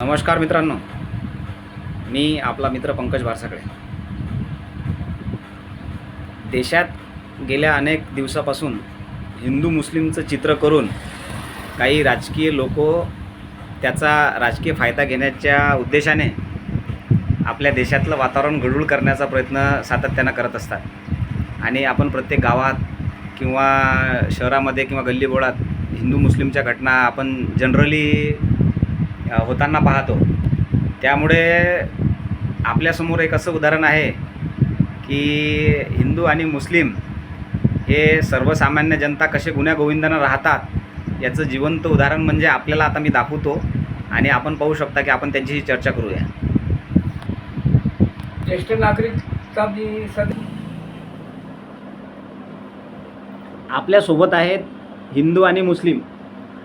नमस्कार मित्रांनो. मी आपला मित्र पंकज भारसाकडे देशात गेल्या अनेक दिवसापासून हिंदू मुस्लिमचं चित्र करून काही राजकीय लोक त्याचा राजकीय फायदा घेण्याच्या उद्देशाने आपल्या देशातलं वातावरण गडूळ करण्याचा प्रयत्न सातत्यानं करत असतात. आणि आपण प्रत्येक गावात किंवा शहरामध्ये किंवा गल्लीबोळात हिंदू मुस्लिमच्या घटना आपण जनरली होताना पाहतो. त्यामुळे आपल्यासमोर एक असं उदाहरण आहे की हिंदू आणि मुस्लिम हे सर्वसामान्य जनता कसे गुण्यागोविंदानं राहतात याचं जिवंत उदाहरण म्हणजे आपल्याला आता मी दाखवतो आणि आपण पाहू शकता की आपण त्यांच्याशी चर्चा करूया. ज्येष्ठ सद आपल्यासोबत आहेत हिंदू आणि मुस्लिम.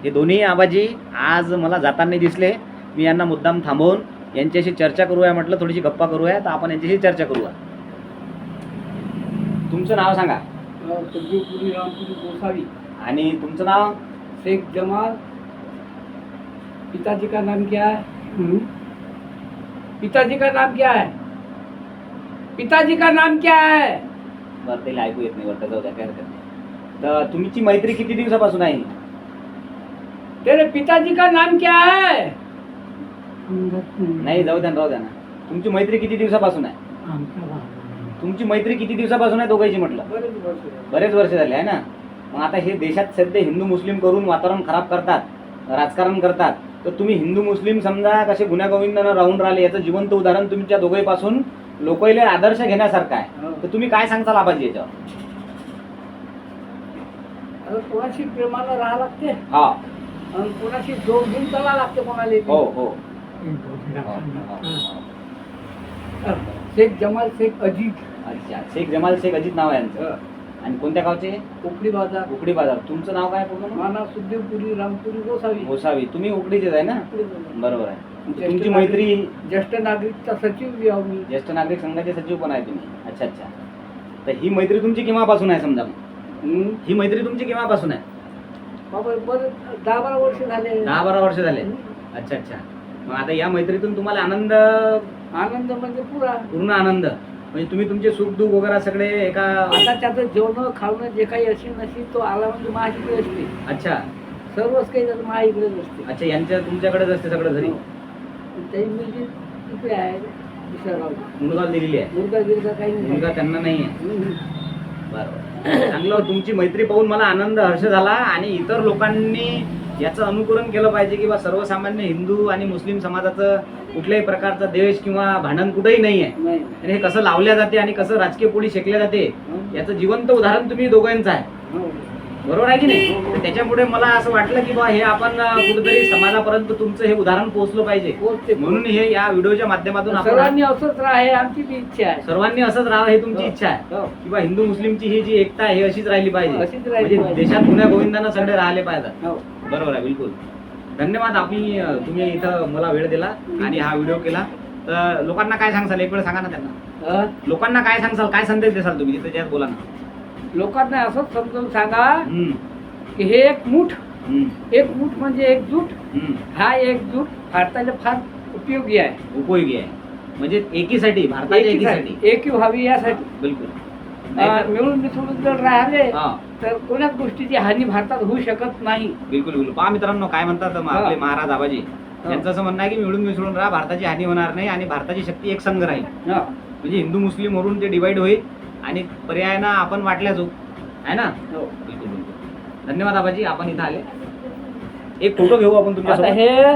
हे दोन्ही आबाजी आज मला जाताना दिसले. मी यांना मुद्दाम थांबवून यांच्याशी चर्चा करूया म्हटलं थोडीशी गप्पा करूया तर आपण यांच्याशी चर्चा करूया. तुमचं नाव सांगा. रामपुरी गोसावी. आणि तुमचं नाव? शेख जमाल. पिताजी का नाम क्या है? पिताजी का नाम क्या है? पिताजी का नाम क्या है? बरं त्याला ऐकू येत नाही बरं जाऊ द्या काय हरकत नाही. तर तुमची मैत्री किती दिवसापासून आहे? तेरे पिताजी का नाम क्या है? नाही जाऊ द्या ना, राहू द्या ना. तुमची मैत्री किती दिवसापासून आहे? तुमची मैत्री किती दिवसापासून आहे दोघांची म्हटलं? बरेच वर्ष झाले. बरेच वर्ष झाले आहे ना? मग आता हे देशात सध्या हिंदू मुस्लिम करून वातावरण खराब करतात राजकारण करतात तर तुम्ही हिंदू मुस्लिम समजा कसे गुन्ह्यागोविंदानं राहून राहिले याचं जिवंत उदाहरण तुमच्या दोघांपासून लोकांले आदर्श घेण्यासारखं आहे. हो. तर तुम्ही काय सांगताल आबाजी याच्यावर? आता कोणाशी प्रेमानं राहा लागते? हा. आणि कोणाशी जोड घेऊन चाला लागते कोणाला हो हो. शेख जमाल शेख अजीत अच्छा शेख जमाल शेख अजित नाव आहे यांचं. आणि कोणत्या गावचे? कोकडी बाजार. उकडी बाजार. तुमचं नाव काय पूर्ण? माना सुखदेवपुरी रामपुरी गोसावी. गोसावी. तुम्ही उकडीचेच आहे ना. बरोबर आहे. तुमची मैत्री ज्येष्ठ नागरिकचा सचिव आहो मी. ज्येष्ठ नागरिक संघाचे सचिव पण आहे तुम्ही. अच्छा अच्छा. तर ही मैत्री तुमची केव्हापासून आहे समजा. ही मैत्री तुमची केव्हापासून आहे? बाबा बरं दहा बारा वर्ष झाले. दहा बारा वर्ष झाले. अच्छा अच्छा. मग आता या मैत्रीतून तुम्हाला आनंद? आनंद म्हणजे पुरा. पूर्ण आनंद. म्हणजे तुम्ही तुमचे सुख दुःख वगैरे सगळे एका आता त्याचं जेवण खावणं जे काही असेल नसेल तो आला म्हणजे महाइकडे असते. अच्छा. सर्वच काही त्याचं महाइकडेच असते. अच्छा यांच्या तुमच्याकडेच असते सगळं घरी? हो. त्याची मुलगी इकडे आहे दुसऱ्या मुलगा दिलेली आहे. मुलगा गिरगा काही नाही. मुलगा त्यांना नाही आहे. बरोबर. चांगलं तुमची मैत्री पाहून मला आनंद हर्ष झाला आणि इतर लोकांनी याचं अनुकरण केलं पाहिजे की बा सर्वसामान्य हिंदू आणि मुस्लिम समाजाचं कुठल्याही प्रकारचा द्वेष किंवा भांडण कुठेही नाही. आहे आणि हे कसं लावल्या जाते आणि कसं राजकीय पोळी शेकल्या जाते हं. याचं जिवंत उदाहरण तुम्ही दोघांचं आहे. हो. बरोबर आहे की नाही? त्याच्यामुळे मला असं वाटलं की बा हे आपण कुठेतरी समाजापर्यंत तुमचं हे उदाहरण पोहोचलं पाहिजे. म्हणून हे या व्हिडिओच्या माध्यमातून सर्वांनी असंच राहा हे आमची इच्छा आहे. सर्वांनी असंच राहावं हे तुमची इच्छा आहे. हो. किंवा हिंदू मुस्लिमची ही जी एकता आहे ही अशीच राहिली पाहिजे. राहिली म्हणजे पाहिजे. देशात गुन्ह्या गोविंदानं सगळे राहिले पाहिजेत हो. बरोबर आहे बिलकुल. धन्यवाद अं, तुम्ही इथं मला वेळ दिला आणि हा व्हिडिओ केला. तर लोकांना काय सांगसाल एक वेळ सांगा ना त्यांना. हं? लोकांना काय सांगसाल काय संदेश देसाल तुम्ही? तिथे बोला ना. लोकांना असंच समजून सांगा की हे एक मूठ. एक मूठ म्हणजे एकजूट हम्म. हा एकजूट भारताला फार उपयोगी आहे. उपयोगी आहे. म्हणजे एकीसाठी भारताच्या एकीसाठी. एकी व्हावी यासाठी. बिलकुल. मिळून मिसळून जर राहिले तर कोणाच गोष्टीची हानी भारतात होऊ शकत नाही. बिलकुल बिलकुल. पहा मित्रांनो काय म्हणतात आपले महाराज आबाजी. यांचं असं म्हणणं आहे की मिळून मिसळून राहा भारताची हानी होणार नाही आणि भारताची शक्ती एक संघ राहील. म्हणजे हिंदू मुस्लिम वरून ते डिवाइड होईल. आणि पर्यायानं आपण वाटल्या जाऊ आहे ना? हो. बिलकुल बिलकुल. धन्यवाद आबाजी आपण इथं आले. एक फोटो घेऊ आपण तुमच्या हे